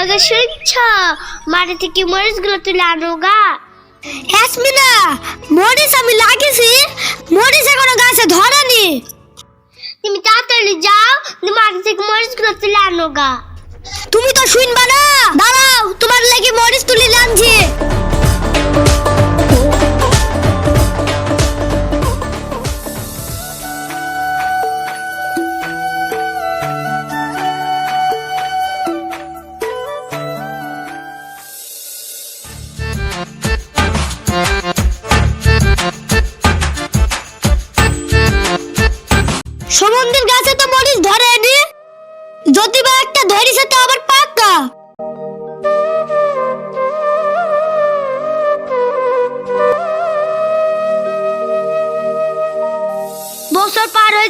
আগে শুনছ? মাটি থেকে মরিচগুলো তুলে আনো গা। হ্যাসমিনা মরিচ আমি লাগিয়েছি। মরিচ এখনও গাছে ধরেনি। তুমি তাড়াতাড়ি যাও মাটি থেকে মরিচগুলো তুলে আনো গা। তুমি তো শুনবা না। দাঁড়াও তোমার লাগি মরিচ তুলে লানছি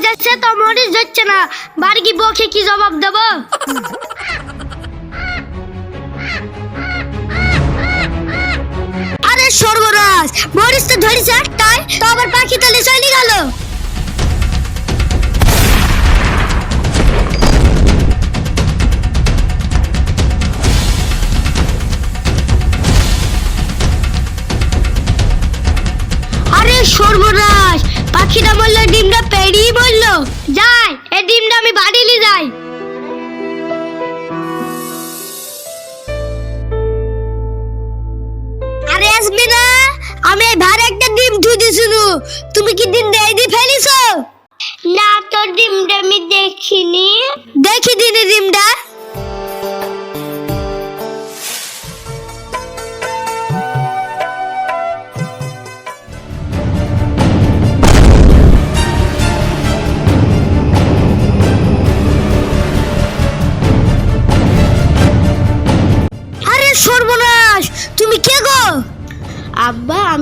যাচ্ছে তো মরিচ যাচ্ছে না। বাড়ি বকে কি জবাব দেব? আরে সর্বনাশ, মরিচ তো ধরিছে একটাই তো আবার পাখি তালে চলে গেল। বলল, যাই এ ডিমটা আমি বাড়ি নিয়ে যাই। আরে আসবি না আমি ভারে একটা ডিম ধুই শুনু তুমি কি ডিম দেই দি ফেলিছো? না, তো ডিমটা আমি দেখিনি।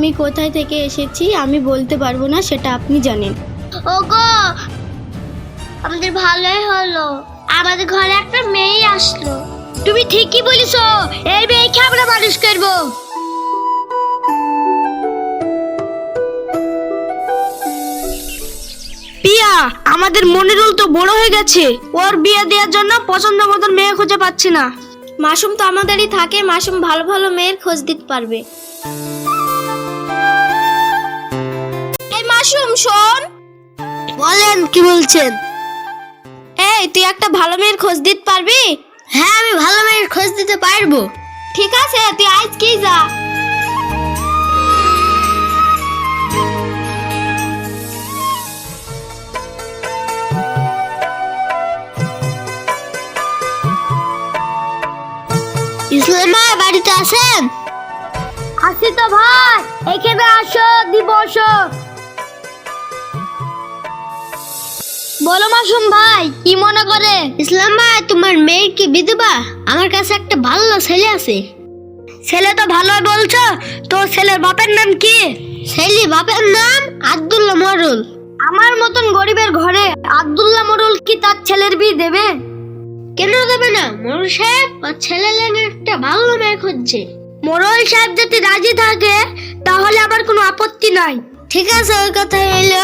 আমি কোথায় থেকে এসেছি আমি বলতে পারব না সেটা আপনি জানেন। ওগো আমাদের ভালোই হলো। আমাদের ঘরে একটা মেয়ে আসলো। তুমি ঠিকই বলেছ এই মেয়েকে আমরা মানুষ করব। পিয়া আমাদের মনিরুল তো বড় হয়ে গেছে। ওর বিয়ে দেওয়ার জন্য পছন্দ মতন মেয়ে খুঁজে পাচ্ছি না। মাসুম তো আমাদেরই থাকে মাসুম ভালো ভালো মেয়ের খোঁজ দিতে পারবে। শোন। বলেন কি বলছেন? এই তুই একটা ভালো মেয়ের খোঁজ দিতে পারবি? হ্যাঁ আমি ভালো মেয়ের খোঁজ দিতে পারব। ঠিক আছে তুই আজকেই যা। ইসলামা বাড়িতে আছেন? আসি তো ভাই। এখানে আসো দি বলো মাসুম ভাই কি মনে করে? ইসলাম ভাই তোমার মেয়ের কি বিধবা? আমার কাছে একটা ভালো ছেলে আছে। ছেলে তো ভালো বলছো তো ছেলের বাপের নাম কি? ছেলে বাপের নাম আব্দুল্লাহ মরুল। আমার মতন গরিবের ঘরে আব্দুল্লাহ মরুল কি তার ছেলের বিয়ে দেবে? কেন দেবে না? মরুল সাহেব ওর ছেলে লেগে একটা ভালো মেয়ে খুঁজছে। মরুল সাহেব যদি রাজি থাকে তাহলে আবার কোনো আপত্তি নাই। ঠিক আছে ওই কথা হইল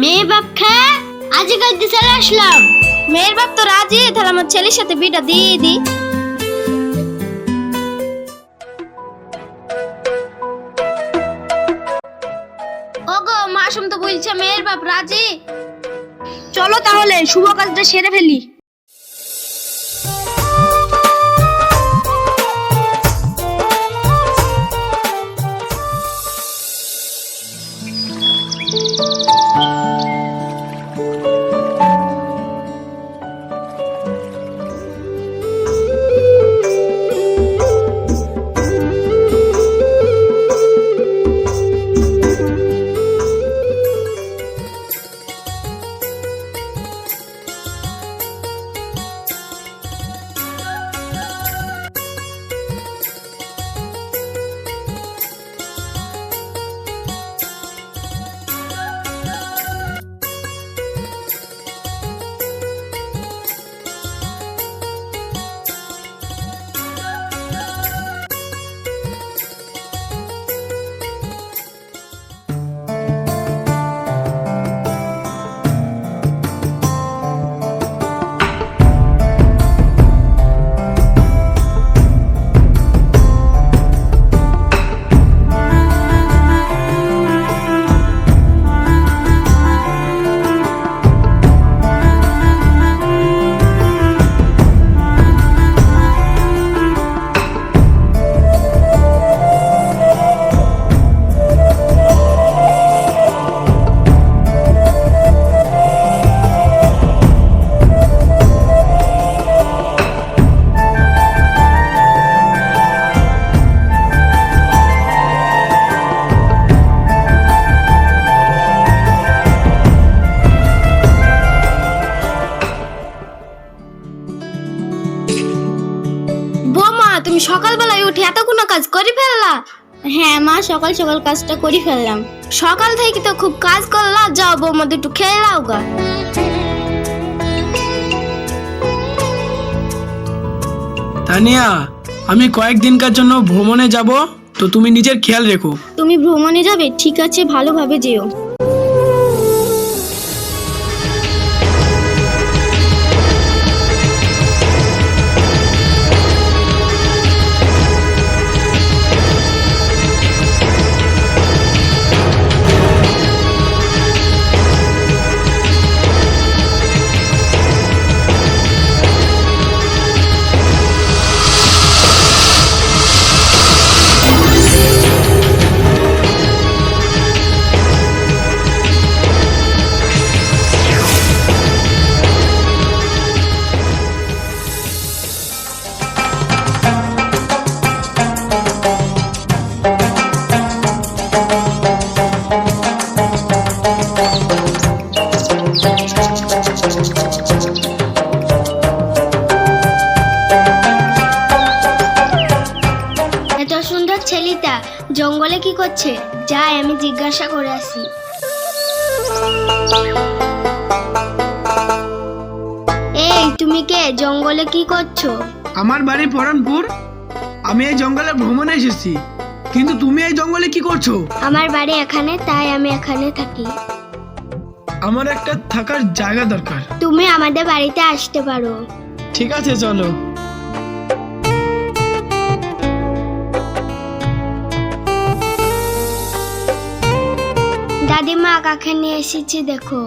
মেয়ে বাপ খেয়ে? আজকাল দিয়ে চলে আসলাম। মেয়ের বাপ তো রাজি তাহলে আমার ছেলের সাথে বিটা দিয়ে দি ওগো মাসুম তো বলছে মেয়ের বাপ রাজি। চলো তাহলে শুভ কাজটা সেরে ফেলি। মা সকাল সকাল কাজটা করে ফেললাম। সকাল থেকে তো খুব কাজ করলা যাও বৌমাদের একটু খেয়ে নাও গা। তানিয়া আমি কয়েকদিনকার জন্য ভ্রমণে যাব তো তুমি নিজের খেয়াল রেখো। তুমি ভ্রমণে যাবে ঠিক আছে ভালোভাবে যেও। জঙ্গলে কি করছে? যাই আমি জিজ্ঞাসা করে আসি। এই তুমি কে? জঙ্গলে কি করছ? আমার বাড়ি পরানপুর। আমি এই জঙ্গলে ভ্রমণে এসেছি। কিন্তু তুমি এই জঙ্গলে কি করছ? আমার বাড়ি এখানে তাই আমি এখানে থাকি। আমার একটা থাকার জায়গা দরকার। তুমি আমাদের বাড়িতে আসতে পারো। ঠিক আছে চলো। দাদিমা কাকে নিয়ে এসেছি দেখো।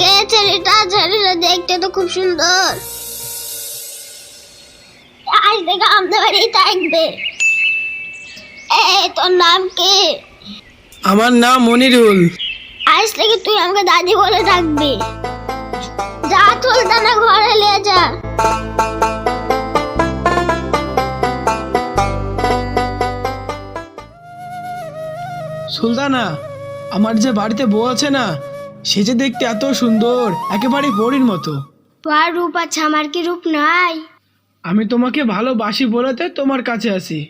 কে ছেলেটা ছেলেটা দেখতে তো খুব সুন্দর। আজ থেকে আমাদের বাড়ি থাকবে। এই তোর নাম কি? আমার নাম মনিরুল। আজ থেকে তুই আমাকে দাদি বলে ডাকবি যা তুলতানা ঘরে নিয়ে যা। সুলতানা আমার যে বাড়িতে বউ আছে না সে যে দেখতে এত সুন্দর একেবারে পরীর মতো। তোর রূপ আছে আমার কি রূপ নাই? আমি তোমাকে ভালোবাসি বলেতে তোমার কাছে আসি।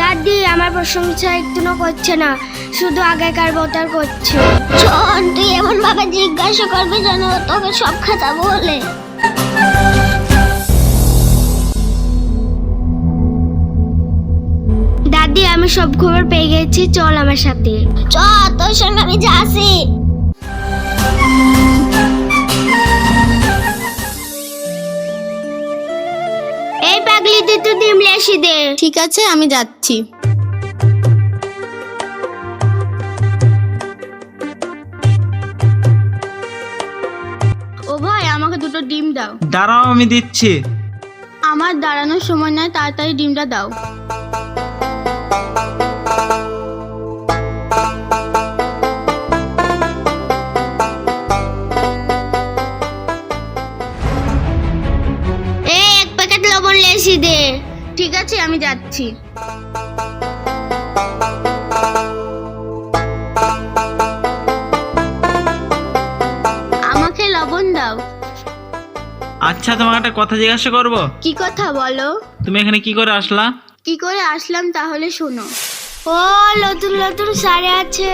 দাদি আমার প্রশংসা একটুও করছে না শুধু আগেকার বতার করছে। শোন তুই এমন ভাবে জিজ্ঞাসা করবি যেন তোকে সব কথা বলে। সব খবর পেয়ে গেছি চল আমার সাথে। চ তোর সঙ্গে আমি যাচ্ছি। এই পাগলি তুই তো ডিমলে আসি দে। ঠিক আছে আমি যাচ্ছি। ও ভাই আমাকে দুটো ডিম দাও। দাঁড়াও আমি দিচ্ছি। আমার দাঁড়ানোর সময় নয় তাড়াতাড়ি ডিমটা দাও। আছে আমি যাচ্ছি। আমাকে লবণ দাও। আচ্ছা তোমাকে একটা কথা জিজ্ঞাসা করব? কি কথা বলো? তুমি এখানে কি করে আসলা? কি করে আসলাম তাহলে শোনো। ও নতুন নতুন শাড়ি আছে।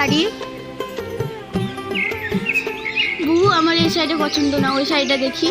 শাড়ি। বুবু আমার এই শাড়িটা পছন্দ না ওই শাড়িটা দেখি।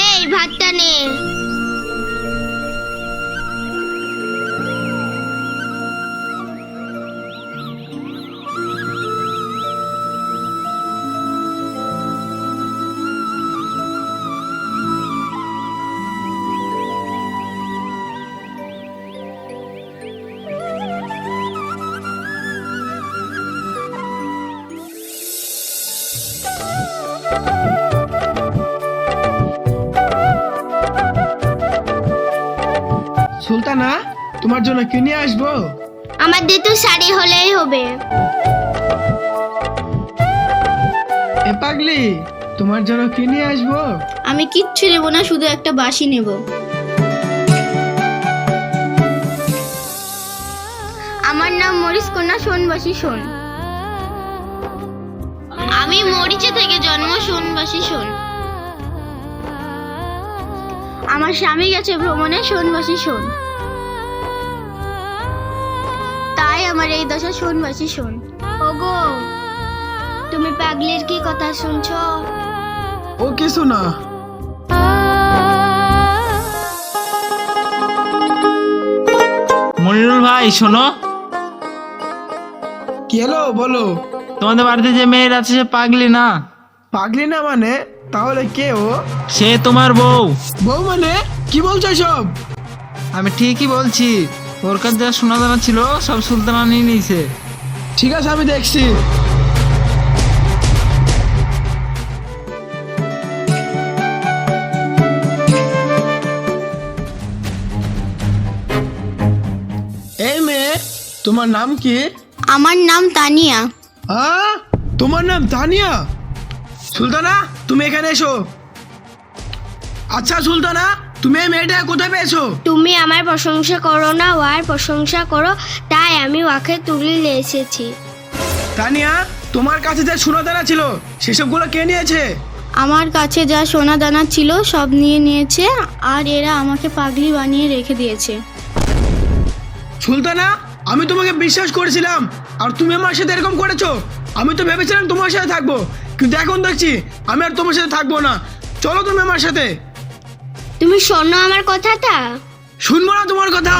এই ভাতটা নে। সুলতানা তোমার জন্য কিনে আসব? আমার দুটো শাড়ি হলেই হবে। এ পাগলি তোমার জন্য কিনে আসব? আমি কিচ্ছু নেব না শুধু একটা বাসি নেব। আমার নাম মরিস কন্যা সোনবাসী সোন আমি মরিচে থেকে আমার স্বামী গেছে ভ্রমণে সোনবাসী শোন। তাই আমার এই দশা সোনবাসী শোন। ওগো তুমি পাগলির কি কথা শুনছো? ও কিছু না মনিরুল ভাই শোনো। কি হলো? বলো। তোমাদের বাড়িতে যে মেয়ের আছে সে পাগলি না? পাগলি না মানে? তাহলে কে ও? সে তোমার বউ। বউ মানে? কি বলছো সব আমি ঠিকই বলছি। ওর কাছে যা সোনা দানা ছিল সব সুলতানা নিয়ে নিয়েছে। ঠিক আছে আমি দেখছি। এই মেয়ে তোমার নাম কি? আমার নাম তানিয়া। তোমার নাম তানিয়া? সুলতানা তুমি এখানে এসো। আচ্ছা সুলতানা তুমি এই মেয়েটা কোথায় পেয়েছ? তুমি আমার প্রশংসা করো না ওর প্রশংসা করো তাই আমি ওকে তুলে নিয়ে এসেছি। তানিয়া তোমার কাছে যে সোনাদানা ছিল সেসবগুলো কে নিয়েছে? আমার কাছে যা সোনা দানা ছিল সব নিয়ে নিয়েছে আর এরা আমাকে পাগলি বানিয়ে রেখে দিয়েছে। সুলতানা আমি তোমাকে বিশ্বাস করেছিলাম আর তুমি আমার সাথে এরকম করেছ। আমি তো ভেবেছিলাম তোমার সাথে থাকব। কিন্তু এখন দেখছি আমি আর তোমার সাথে থাকব না। চলো তুমি আমার সাথে। তুমি শোনো আমার কথাটা। শুনব না তোমার কথা।